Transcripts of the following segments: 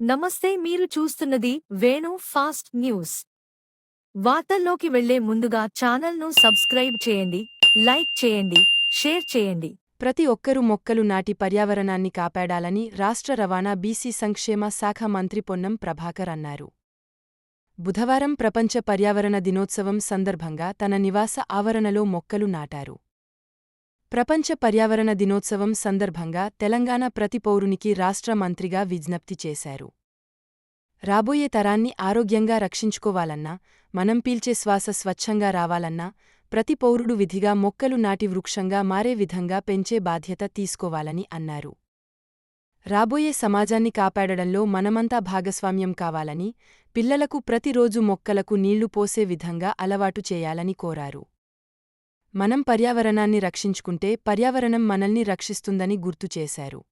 నమస్తే మీరు చూస్తున్నది వేణు ఫాస్ట్ న్యూస్. వార్తల్లోకి వెళ్ళే ముందుగా ఛానల్ను సబ్స్క్రైబ్ చేయండి లైక్ చేయండి షేర్ చేయండి. ప్రతి ఒక్కరూ మొక్కలు నాటి పర్యావరణాన్ని కాపాడాలని రాష్ట్ర రవాణా బీసీ సంక్షేమ శాఖ మంత్రి పొన్నం ప్రభాకర్ అన్నారు. బుధవారం ప్రపంచ పర్యావరణ దినోత్సవం సందర్భంగా తన నివాస ఆవరణలో మొక్కలు నాటారు. ప్రపంచ పర్యావరణ దినోత్సవం సందర్భంగా తెలంగాణ ప్రతి పౌరునికి రాష్ట్ర మంత్రిగా విజ్ఞప్తి చేశారు. రాబోయే తరాన్ని ఆరోగ్యంగా రక్షించుకోవాలన్నా మనం పీల్చే శ్వాస స్వచ్ఛంగా రావాలన్నా ప్రతి పౌరుడు విధిగా మొక్కలు నాటి వృక్షంగా మారే విధంగా పెంచే బాధ్యత తీసుకోవాలని అన్నారు. రాబోయే సమాజాన్ని కాపాడడంలో మనమంతా భాగస్వామ్యం కావాలని పిల్లలకు ప్రతిరోజు మొక్కలకు నీళ్ళు పోసే విధంగా అలవాటు చేయాలని కోరారు. మనం పర్యావరణాన్ని రక్షించుకుంటే పర్యావరణం మనల్ని రక్షిస్తుందని గుర్తు చేశారు.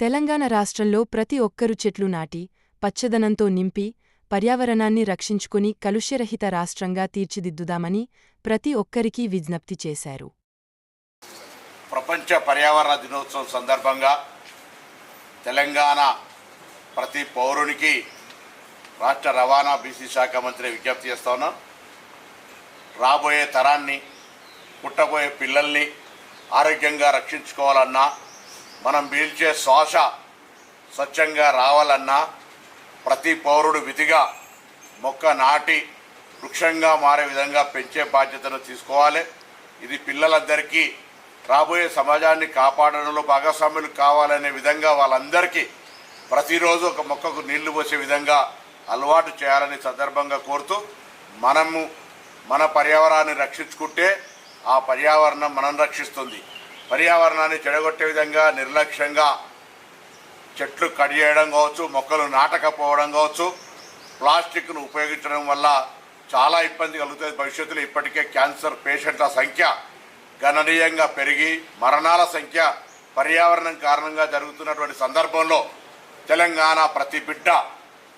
తెలంగాణ రాష్ట్రంలో ప్రతి ఒక్కరు చెట్లు నాటి పచ్చదనంతో నింపి పర్యావరణాన్ని రక్షించుకుని కలుష్యరహిత రాష్ట్రంగా తీర్చిదిద్దుదామని ప్రతి ఒక్కరికీ విజ్ఞప్తి చేశారు. ప్రపంచ పర్యావరణ దినోత్సవం సందర్భంగా తెలంగాణ ప్రతి పౌరునికి రాష్ట్ర రవాణా బీసీ శాఖ మంత్రి విజ్ఞప్తి చేస్తా ఉన్నాం. రాబోయే తరాన్ని పుట్టబోయే పిల్లల్ని ఆరోగ్యంగా రక్షించుకోవాలన్నా మనం పీల్చే శ్వాస స్వచ్ఛంగా రావాలన్నా ప్రతి పౌరుడు విధిగా మొక్క నాటి వృక్షంగా మారే విధంగా పెంచే బాధ్యతను తీసుకోవాలి. ఇది పిల్లలందరికీ రాబోయే సమాజాన్ని కాపాడడంలో భాగస్వాములు కావాలనే విధంగా వాళ్ళందరికీ ప్రతిరోజు ఒక మొక్కకు నీళ్ళు పోసే విధంగా అలవాటు చేయాలని సందర్భంగా కోరుతూ మనము మన పర్యావరణాన్ని రక్షించుకుంటే ఆ పర్యావరణం మనం రక్షిస్తుంది. పర్యావరణాన్ని చెడగొట్టే విధంగా నిర్లక్ష్యంగా చెట్లు కట్ చేయడం కావచ్చు మొక్కలు నాటకపోవడం కావచ్చు ప్లాస్టిక్ను ఉపయోగించడం వల్ల చాలా ఇబ్బంది కలుగుతుంది. భవిష్యత్తులో ఇప్పటికే క్యాన్సర్ పేషెంట్ల సంఖ్య గణనీయంగా పెరిగి మరణాల సంఖ్య పర్యావరణం కారణంగా జరుగుతున్నటువంటి సందర్భంలో తెలంగాణ ప్రతి బిడ్డ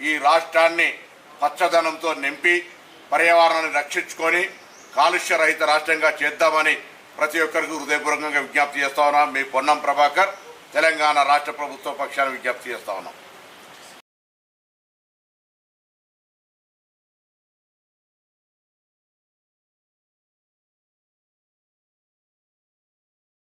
ఈ రాష్ట్రాన్ని పచ్చదనంతో నింపి పర్యావరణాన్ని రక్షించుకొని కాలుష్య రహిత రాష్ట్రంగా చేద్దామని ప్రతి ఒక్కరికి హృదయపూర్వకంగా విజ్ఞప్తి చేస్తా ఉన్నాం. మీ పొన్నం ప్రభాకర్ తెలంగాణ రాష్ట్ర ప్రభుత్వ పక్షాన్ని విజ్ఞప్తి చేస్తా ఉన్నాం.